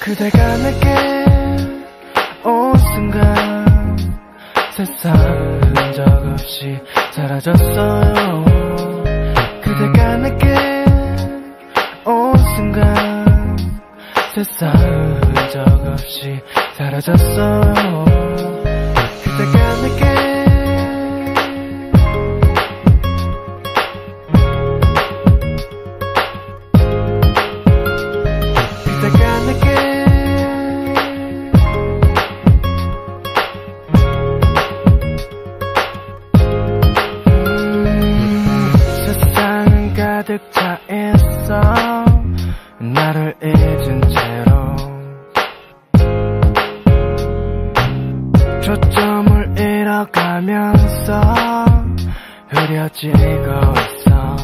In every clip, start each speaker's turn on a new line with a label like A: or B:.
A: 그대가 내게 온 순간 세상은 흔적 없이 사라졌어요. 그대가 내게 온 순간 세상은 흔적 없이 사라졌어요 가득 차 있어 나를 잊은 채로 초점을 잃어가면서 흐려지고 있어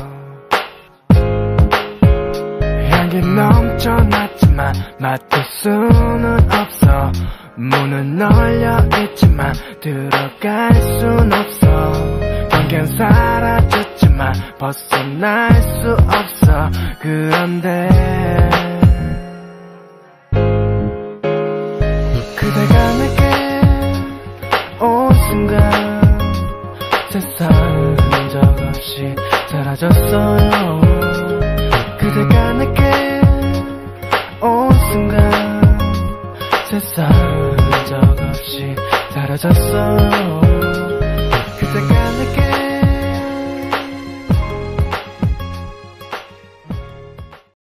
A: 향기 넘쳐났지만 맡을 수는 없어. 문은 열려 있지만 들어갈 순 없어 벗어날 수 없어. 그런데 그대가 내게 온 순간 세상은 흔적 없이 사라졌어요. 그대가 내게 온 순간 세상은 흔적 없이 사라졌어요